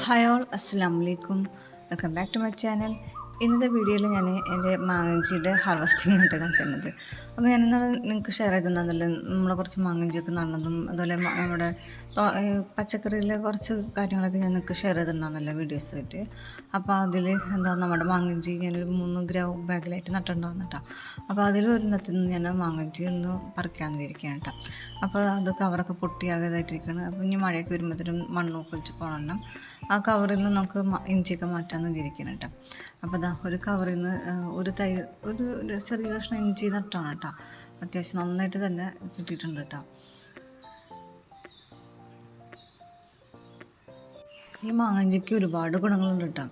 Hi all അസ്സാം വലൈക്കും welcome back to my channel ഇന്നത്തെ വീഡിയോയിൽ ഞാൻ എന്റെ മാങ്ങഞ്ചിയുടെ ഹാർവസ്റ്റിംഗ് ആയിട്ട് കാണിച്ചിരുന്നത് അപ്പോൾ ഞാൻ ഇന്നലെ നിങ്ങൾക്ക് ഷെയർ ചെയ്തിട്ടുണ്ടെന്നല്ലേ നമ്മളെ കുറച്ച് മാങ്ങഞ്ചിയൊക്കെ നടന്നതും അതുപോലെ നമ്മുടെ പച്ചക്കറിയിലെ കുറച്ച് കാര്യങ്ങളൊക്കെ ഞാൻ നിങ്ങൾക്ക് ഷെയർ ചെയ്തിട്ടുണ്ടെന്നല്ലേ വീഡിയോസ് ആയിട്ട്? അപ്പോൾ അതിൽ എന്താ നമ്മുടെ മാങ്ങഞ്ചി ഞാനൊരു മൂന്ന് ഗ്രൗ ബാഗിലായിട്ട് നട്ടിട്ടുണ്ടാകുന്ന കേട്ടോ. അപ്പോൾ അതിൽ ഒരെണ്ണത്തിൽ നിന്ന് ഞാൻ മാങ്ങഞ്ചി ഒന്ന് പറിക്കാൻ വിചാരിക്കുകയാണ് കേട്ടോ. അപ്പോൾ അത് കവറൊക്കെ പൊട്ടിയാകാതായിട്ടിരിക്കുകയാണ് അപ്പോൾ ഇനി മഴയൊക്കെ വരുമ്പോഴത്തേനും മണ്ണും ഒളിച്ച് പോകണം. ആ കവറിൽ നിന്ന് നമുക്ക് ഇഞ്ചിയൊക്കെ മാറ്റാമെന്ന് വിചാരിക്കണം കേട്ടോ. അപ്പോൾ അതാ ഒരു കവറിൽ നിന്ന് ഒരു തൈ ഒരു ചെറിയ കഷ്ണം ഇഞ്ചി നട്ടാണ് കേട്ടോ. അത്യാവശ്യം നന്നായിട്ട് തന്നെ കിട്ടിയിട്ടുണ്ട് കേട്ടോ. ഈ മാങ്ങഞ്ചിക്ക് ഒരുപാട് ഗുണങ്ങളുണ്ട് കേട്ടോ.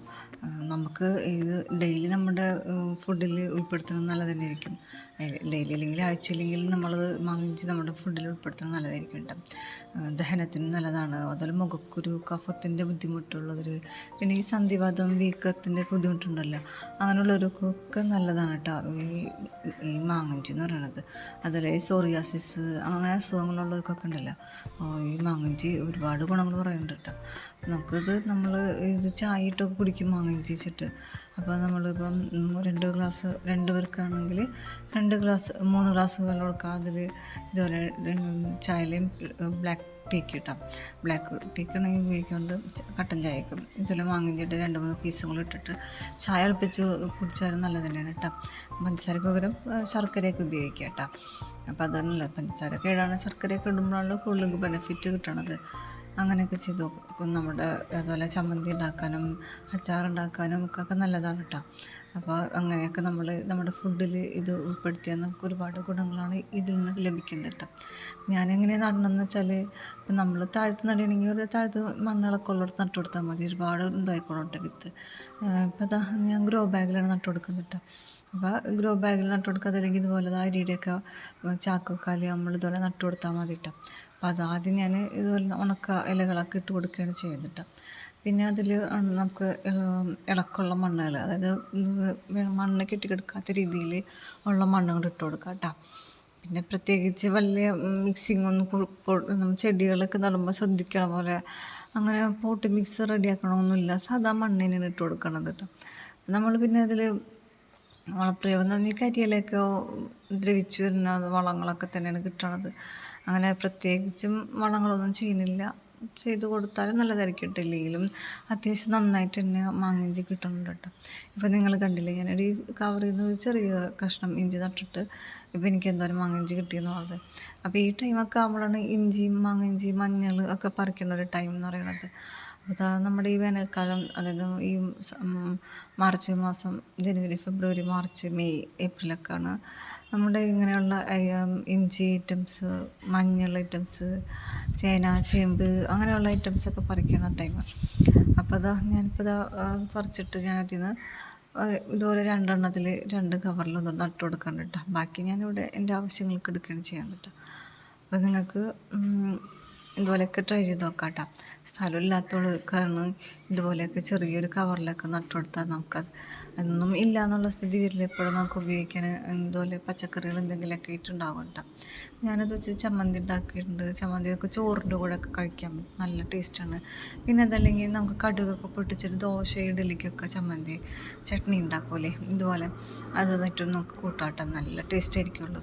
നമുക്ക് ഇത് ഡെയിലി നമ്മുടെ ഫുഡിൽ ഉൾപ്പെടുത്തുന്നത് നല്ലത് തന്നെയായിരിക്കും ഡെയിലി അല്ലെങ്കിൽ ആഴ്ചയില്ലെങ്കിൽ നമ്മളത് മാങ്ങിച്ച് നമ്മുടെ ഫുഡിൽ ഉൾപ്പെടുത്തുന്നത് നല്ലതായിരിക്കും കേട്ടോ. ദഹനത്തിന് നല്ലതാണ്. അതുപോലെ മുഖക്കുരു കഫത്തിന്റെ ബുദ്ധിമുട്ടുള്ളവർ പിന്നെ ഈ സന്ധിവാദം വീക്കത്തിന്റെ ബുദ്ധിമുട്ടുണ്ടല്ലോ അങ്ങനെയുള്ളവർക്കൊക്കെ നല്ലതാണ് കേട്ടോ. ഈ ഈ മാങ്ങഞ്ചി എന്ന് പറയുന്നത് അതുപോലെ ഈ സോറിയാസിസ് അങ്ങനെ അസുഖങ്ങളുള്ളവർക്കൊക്കെ ഉണ്ടല്ലോ. ഈ മാങ്ങഞ്ചി ഒരുപാട് ഗുണങ്ങൾ പറയുന്നുണ്ട് കേട്ടോ. നമുക്കിത് നമ്മൾ ഇത് ചായ ഇട്ടൊക്കെ കുടിക്കും മാങ്ങ വെച്ചിട്ട് അപ്പോൾ നമ്മളിപ്പം രണ്ട് ഗ്ലാസ് രണ്ട് പേർക്കാണെങ്കിൽ രണ്ട് ഗ്ലാസ് മൂന്ന് ഗ്ലാസ് വെള്ളം കൊടുക്കുക അതിൽ ഇതുപോലെ ചായയിലും ബ്ലാക്ക് ടീക്ക് കിട്ടാം ബ്ലാക്ക് ടീക്കാണെങ്കിൽ ഉപയോഗിക്കുന്നത് കട്ടൻ ചായക്കും. ഇതുപോലെ മാങ്ങിഞ്ചിട്ട് രണ്ട് മൂന്ന് പീസും ഇട്ടിട്ട് ചായ തിളപ്പിച്ച് കുടിച്ചാലും നല്ലത് തന്നെയാണ് കേട്ടോ പഞ്ചസാരക്ക് പകരം ശർക്കരയൊക്കെ ഉപയോഗിക്കുക കേട്ടോ അപ്പോൾ അതല്ല പഞ്ചസാര ഇടാണ് ശർക്കരയൊക്കെ ഇടുമ്പോഴാണല്ലോ കൂടുതൽ ബെനിഫിറ്റ് കിട്ടണത്. അങ്ങനെയൊക്കെ ചെയ്ത് നോക്കും. നമ്മുടെ അതുപോലെ ചമ്മന്തി ഉണ്ടാക്കാനും അച്ചാറുണ്ടാക്കാനും ഒക്കെ നല്ലതാണ് കേട്ടോ. അപ്പോൾ അങ്ങനെയൊക്കെ നമ്മൾ നമ്മുടെ ഫുഡിൽ ഇത് ഉൾപ്പെടുത്തിയാൽ നമുക്ക് ഒരുപാട് ഗുണങ്ങളാണ് ഇതിൽ നിന്ന് ലഭിക്കുന്നത് കേട്ടോ. ഞാനെങ്ങനെ നടണമെന്ന് വെച്ചാൽ ഇപ്പം നമ്മൾ താഴത്ത് നടുകയാണെങ്കിൽ ഒരു താഴത്ത് മണ്ണുകളൊക്കെ ഉള്ളിടത്ത് നട്ടു കൊടുത്താൽ മതി. ഒരുപാട് ഉണ്ടായിക്കോളും വിത്ത്. ഇപ്പം ഞാൻ ഗ്രോ ബാഗിലാണ് നട്ടു കൊടുക്കുന്നത് കേട്ടോ. അപ്പോൾ ഗ്രോ ബാഗിൽ നട്ടു കൊടുക്കുക അതല്ലെങ്കിൽ ഇതുപോലെ അരിയുടെയൊക്കെ ചാക്കൊക്കാൽ നമ്മൾ ഇതുപോലെ നട്ടു കൊടുത്താൽ മതി കേട്ടോ അപ്പോൾ അതാദ്യം ഞാൻ ഇതുപോലെ ഉണക്ക ഇലകളൊക്കെ ഇട്ട് കൊടുക്കുകയാണ് ചെയ്തിട്ട് പിന്നെ അതിൽ നമുക്ക് ഇളക്കുള്ള മണ്ണുകൾ അതായത് മണ്ണ് കെട്ടിക്കെടുക്കാത്ത രീതിയിൽ ഉള്ള മണ്ണ് കൊണ്ട് ഇട്ട് കൊടുക്കുക കേട്ടോ പിന്നെ പ്രത്യേകിച്ച് വലിയ മിക്സിംഗ് ഒന്നും ചെടികളൊക്കെ നടുമ്പോൾ ശ്രദ്ധിക്കണ പോലെ അങ്ങനെ പോട്ട് മിക്സ് റെഡിയാക്കണമൊന്നുമില്ല സാധാ മണ്ണിനാണ് ഇട്ട് കൊടുക്കണത് കേട്ടോ നമ്മൾ പിന്നെ അതിൽ വളപ്രയോഗം പറഞ്ഞാൽ കരിയിലൊക്കെ ദ്രവിച്ചു വരുന്ന വളങ്ങളൊക്കെ തന്നെയാണ് കിട്ടണത്. അങ്ങനെ പ്രത്യേകിച്ചും വളങ്ങളൊന്നും ചെയ്യുന്നില്ല ചെയ്ത് കൊടുത്താലും നല്ലതായിരിക്കും കേട്ടോ. ഇല്ലെങ്കിലും അത്യാവശ്യം നന്നായിട്ട് തന്നെ മാങ്ങിഞ്ചി കിട്ടുന്നുണ്ട് കേട്ടോ. ഇപ്പം നിങ്ങൾ കണ്ടില്ലേ ഞാനൊരു കവറിൽ നിന്ന് ഒരു ചെറിയ കഷ്ണം ഇഞ്ചി നട്ടിട്ട് ഇപ്പം എനിക്ക് എന്തോരം മാങ്ങിഞ്ചി കിട്ടിയെന്നുള്ളത്. അപ്പോൾ ഈ ടൈമൊക്കെ ആകുമ്പോഴാണ് ഇഞ്ചിയും മാങ്ങിഞ്ചി മഞ്ഞൾ ഒക്കെ പറിക്കേണ്ട ഒരു ടൈം എന്ന് പറയുന്നത്. അപ്പോൾ നമ്മുടെ ഈ വേനൽക്കാലം അതായത് ഈ മാർച്ച് മാസം ജനുവരി ഫെബ്രുവരി മാർച്ച് മെയ് ഏപ്രിലൊക്കെയാണ് നമ്മുടെ ഇങ്ങനെയുള്ള ഇഞ്ചി ഐറ്റംസ് മഞ്ഞൾ ഐറ്റംസ് ചേന ചേമ്പ് അങ്ങനെയുള്ള ഐറ്റംസൊക്കെ പറിക്കണ ടൈം അപ്പോൾ അതാ ഞാനിപ്പോൾ ഇതാ പറിച്ചിട്ട് ഞാൻ നിന്ന് ഇതുപോലെ രണ്ടെണ്ണത്തിൽ രണ്ട് കവറിലൊന്നും നട്ടു കൊടുക്കണം കേട്ടോ. ബാക്കി ഞാനിവിടെ എന്റെ ആവശ്യങ്ങൾക്ക് എടുക്കുകയാണ് ചെയ്യാൻ കേട്ടോ. അപ്പോൾ നിങ്ങൾക്ക് ഇതുപോലെയൊക്കെ ട്രൈ ചെയ്ത് നോക്കാം കേട്ടോ കാരണം ഇതുപോലെയൊക്കെ ചെറിയൊരു കവറിലൊക്കെ നട്ടു കൊടുത്താൽ നമുക്കത്. ഒന്നും ഇല്ല എന്നുള്ള സ്ഥിതി വരില്ല. എപ്പോഴും നമുക്ക് ഉപയോഗിക്കാൻ ഇതുപോലെ പച്ചക്കറികൾ എന്തെങ്കിലുമൊക്കെ ഇട്ടുണ്ടാകും കേട്ടോ. ഞാനത് വെച്ച് ചമ്മന്തി ഉണ്ടാക്കിയിട്ടുണ്ട്. ചമ്മന്തിയൊക്കെ ചോറിന്റെ കൂടെ ഒക്കെ കഴിക്കാൻ നല്ല ടേസ്റ്റാണ് പിന്നെ അതല്ലെങ്കിൽ നമുക്ക് കടുകൊക്കെ പൊട്ടിച്ചിട്ട് ദോശ ഇഡലിക്കൊക്കെ ചമ്മന്തി ചട്നി ഉണ്ടാക്കൂലേ? ഇതുപോലെ അത് മറ്റും നമുക്ക് കൂട്ടാട്ടം. നല്ല ടേസ്റ്റ് ആയിരിക്കുള്ളൂ.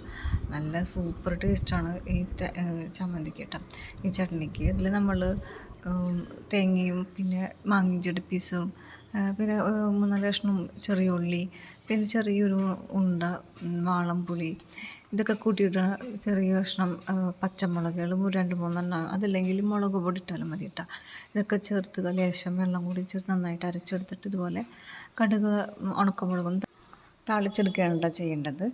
നല്ല സൂപ്പർ ടേസ്റ്റാണ് ഈ ചമ്മന്തിക്ക് കേട്ടോ. ഈ ചട്നിക്ക്. ഇതിൽ നമ്മൾ തേങ്ങയും പിന്നെ മാങ്ങയും പീസും പിന്നെ മൂന്നാൽ കഷ്ണം ചെറിയ ഉള്ളി പിന്നെ ചെറിയൊരു ഉണ്ട വാളംപുളി ഇതൊക്കെ കൂട്ടിയിട്ട് ചെറിയ കഷ്ണം പച്ചമുളകുകളും രണ്ട് മൂന്നെണ്ണം അതല്ലെങ്കിൽ മുളക് പൊടി ഇട്ടാലും മതി കേട്ടോ ഇതൊക്കെ ചേർത്ത് ലേശം വെള്ളം കൂടി ചേർത്ത് നന്നായിട്ട് അരച്ചെടുത്തിട്ട് ഇതുപോലെ കടുക് ഉണക്കമുളകും താളിച്ചെടുക്കുകയാണ് ചെയ്യേണ്ടത്.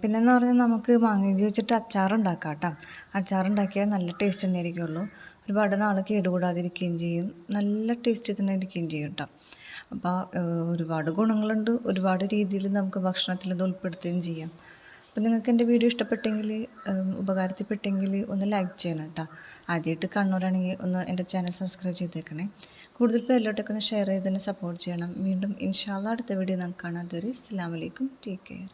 പിന്നെന്ന് പറഞ്ഞാൽ നമുക്ക് മാങ്ങയിഞ്ചി വെച്ചിട്ട് അച്ചാറുണ്ടാക്കാം കേട്ടോ അച്ചാറുണ്ടാക്കിയാൽ നല്ല ടേസ്റ്റ് തന്നെ ആയിരിക്കുള്ളൂ. ഒരുപാട് നാൾ കേടുകൂടാതിരിക്കുകയും ചെയ്യും. നല്ല ടേസ്റ്റ് തന്നെ ഇരിക്കുകയും ചെയ്യും കേട്ടോ അപ്പോൾ ഒരുപാട് ഗുണങ്ങളുണ്ട്. ഒരുപാട് രീതിയിൽ നമുക്ക് ഭക്ഷണത്തിൽ ഇത് ഉൾപ്പെടുത്തുകയും ചെയ്യാം. അപ്പോൾ നിങ്ങൾക്ക് എന്റെ വീഡിയോ ഇഷ്ടപ്പെട്ടെങ്കിൽ ഉപകാരത്തിൽപ്പെട്ടെങ്കിൽ ഒന്ന് ലൈക്ക് ചെയ്യണം കേട്ടോ ആദ്യമായിട്ട് കണ്ണൂരാണെങ്കിൽ ഒന്ന് എന്റെ ചാനൽ സബ്സ്ക്രൈബ് ചെയ്തേക്കണേ. കൂടുതൽ പേരിലോട്ടൊക്കെ ഒന്ന് ഷെയർ ചെയ്ത് തന്നെ സപ്പോർട്ട് ചെയ്യണം. വീണ്ടും ഇൻഷാല്ല അടുത്ത വീഡിയോ നമുക്ക് കാണാം. അതുവരെ അസ്സാം വലൈക്കും ടേക്ക് കെയർ